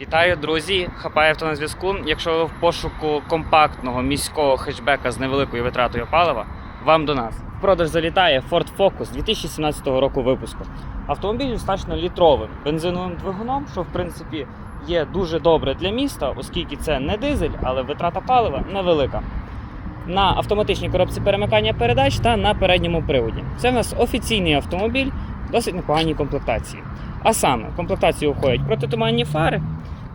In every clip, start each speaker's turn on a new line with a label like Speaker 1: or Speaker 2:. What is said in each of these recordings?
Speaker 1: Вітаю, друзі! Хапає авто на зв'язку. Якщо ви в пошуку компактного міського хетчбека з невеликою витратою палива, вам до нас. В продаж залітає Ford Focus 2017 року випуску. Автомобіль достатньо літровим бензиновим двигуном, що в принципі є дуже добре для міста, оскільки це не дизель, але витрата палива невелика. На автоматичній коробці перемикання передач та на передньому приводі. Це в нас офіційний автомобіль досить непоганій комплектації. А саме комплектацію входять протитуманні фари,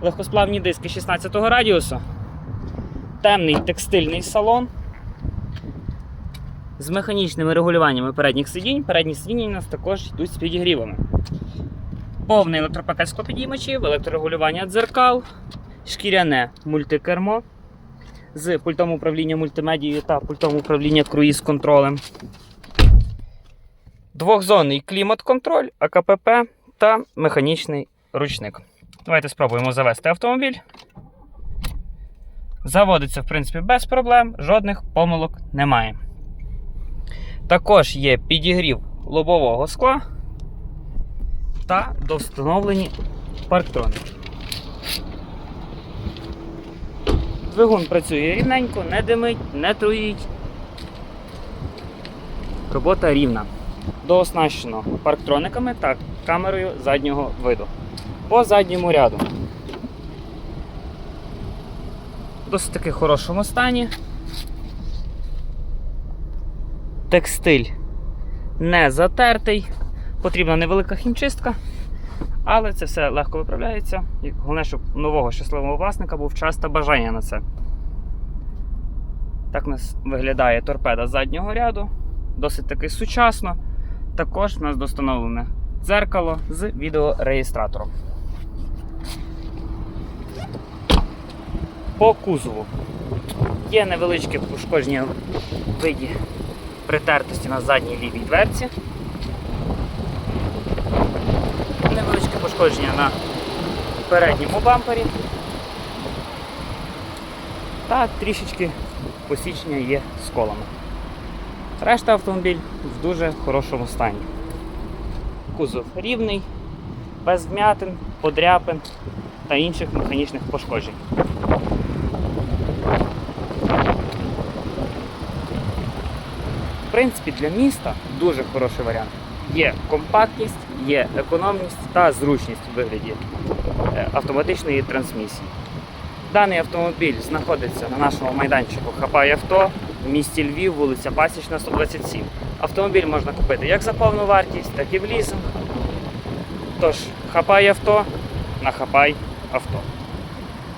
Speaker 1: легкосплавні диски 16 радіусу, темний текстильний салон з механічними регулюваннями передніх сидінь. Передні сидіння у нас також йдуть з підігрівами. Повний електропакет склопідіймачів, електрорегулювання дзеркал, шкіряне мультикермо з пультом управління мультимедією та пультом управління круїз-контролем. Двохзонний клімат-контроль, АКПП та механічний ручник. Давайте спробуємо завести автомобіль. Заводиться, в принципі, без проблем, жодних помилок немає. Також є підігрів лобового скла та довстановлені парктрони. Двигун працює рівненько, не димить, не труїть. Робота рівна. Дооснащено парктрониками та камерою заднього виду. По задньому ряду. Досить таки хорошому стані. Текстиль не затертий. Потрібна невелика хімчистка, але це все легко виправляється. І головне, щоб нового щасливого власника був час та бажання на це. Так у нас виглядає торпеда заднього ряду. Досить таки сучасно. Також у нас достановлене дзеркало з відеореєстратором. По кузову є невеличке пошкодження в виді притертості на задній лівій дверці. Невеличке пошкодження на передньому бампері. Та трішечки посічення є сколами. Решта автомобіль в дуже хорошому стані. Кузов рівний, без вмятин, подряпин та інших механічних пошкоджень. Принципі, для міста дуже хороший варіант. Є компактність, є економність та зручність у вигляді е, автоматичної трансмісії. Даний автомобіль знаходиться на нашому майданчику Хапай авто в місті Львів, вулиця Пасічна, 127. Автомобіль можна купити як за повну вартість, так і в лізинг. Тож, хапай авто на хапай авто.